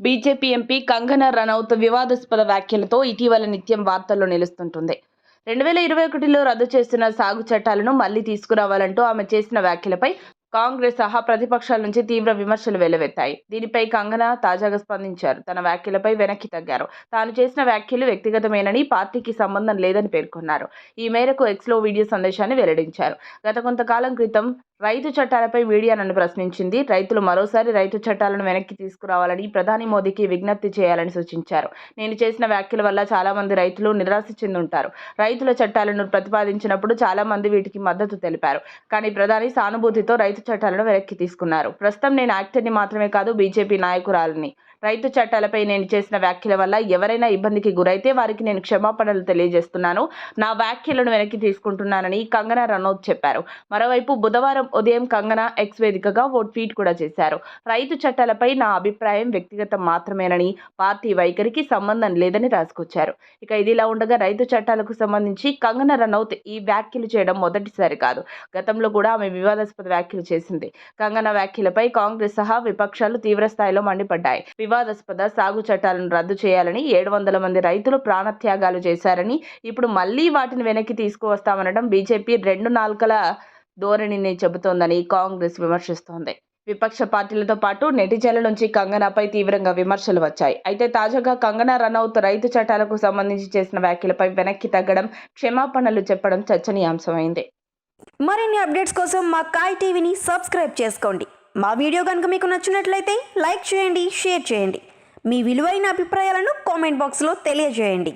BJP MP Kangana Ranaut వివాదాస్పద వ్యాఖ్యలతో ఇటీవల నిత్యం వార్తల్లో నిలుస్తుంటుంది. రెండు వేల ఇరవై ఒకటిలో రద్దు చేస్తున్న సాగు చట్టాలను మళ్ళీ తీసుకురావాలంటూ ఆమె చేసిన వ్యాఖ్యలపై కాంగ్రెస్ సహా ప్రతిపక్షాల నుంచి తీవ్ర విమర్శలు వెల్లువెత్తాయి దీనిపై కంగనా తాజాగా స్పందించారు. తన వ్యాఖ్యలపై వెనక్కి తగ్గారు. తాను చేసిన వ్యాఖ్యలు వ్యక్తిగతమేనని పార్టీకి సంబంధం లేదని పేర్కొన్నారు. ఈ మేరకు ఎక్స్లో వీడియో సందేశాన్ని వెల్లడించారు. గత కొంతకాలం క్రితం రైతు చట్టాలపై మీడియా నన్ను ప్రశ్నించింది. రైతులు మరోసారి రైతు చట్టాలను వెనక్కి తీసుకురావాలని ప్రధాని మోదీకి విజ్ఞప్తి చేయాలని సూచించారు. నేను చేసిన వ్యాఖ్యల వల్ల చాలామంది రైతులు నిరాశ చెందుంటారు. రైతుల చట్టాలను ప్రతిపాదించినప్పుడు చాలామంది వీటికి మద్దతు తెలిపారు. కానీ ప్రధాని సానుభూతితో రైతు చట్టాలను వెనక్కి తీసుకున్నారు. ప్రస్తుతం నేను యాక్టర్ని మాత్రమే కాదు బీజేపీ నాయకురాలని. రైతు చట్టాలపై నేను చేసిన వ్యాఖ్యల వల్ల ఎవరైనా ఇబ్బందికి గురైతే వారికి నేను క్షమాపణలు తెలియజేస్తున్నాను. నా వ్యాఖ్యలను వెనక్కి తీసుకుంటున్నానని కంగనా రనౌత్ చెప్పారు. మరోవైపు బుధవారం ఉదయం కంగనా ఎక్స్ వేదికగా ఓ ట్వీట్ కూడా చేశారు. రైతు చట్టాలపై నా అభిప్రాయం వ్యక్తిగతం మాత్రమేనని పార్టీ వైఖరికి సంబంధం లేదని రాసుకొచ్చారు. ఇక ఇదిలా ఉండగా రైతు చట్టాలకు సంబంధించి కంగనా రనౌత్ ఈ వ్యాఖ్యలు చేయడం మొదటిసారి కాదు. గతంలో కూడా ఆమె వివాదాస్పద వ్యాఖ్యలు చేసింది. కంగనా వ్యాఖ్యలపై కాంగ్రెస్ సహా విపక్షాలు తీవ్రస్థాయిలో మండిపడ్డాయి. వివాదాస్పద సాగు చట్టాలను రద్దు చేయాలని ఏడు వందల మంది రైతులు ప్రాణత్యాగాలు చేశారని ఇప్పుడు మళ్ళీ వాటిని వెనక్కి తీసుకువస్తామనడం బీజేపీ రెండు నాలుకల ధోరణిని చెబుతోందని కాంగ్రెస్ విమర్శిస్తోంది. విపక్ష పార్టీలతో పాటు నెటిజన్ల నుంచి కంగనాపై తీవ్రంగా విమర్శలు వచ్చాయి. అయితే తాజాగా కంగనా రనౌత్ రైతు చట్టాలకు సంబంధించి చేసిన వ్యాఖ్యలపై వెనక్కి తగ్గడం క్షమాపణలు చెప్పడం చర్చనీయాంశమైంది. మరిన్ని అప్డేట్స్ కోసం మా కాయ్ టీవీని సబ్స్క్రైబ్ చేసుకోండి. మా వీడియో కనుక మీకు నచ్చినట్లయితే లైక్ చేయండి షేర్ చేయండి. మీ విలువైన అభిప్రాయాలను కామెంట్ బాక్స్లో తెలియజేయండి.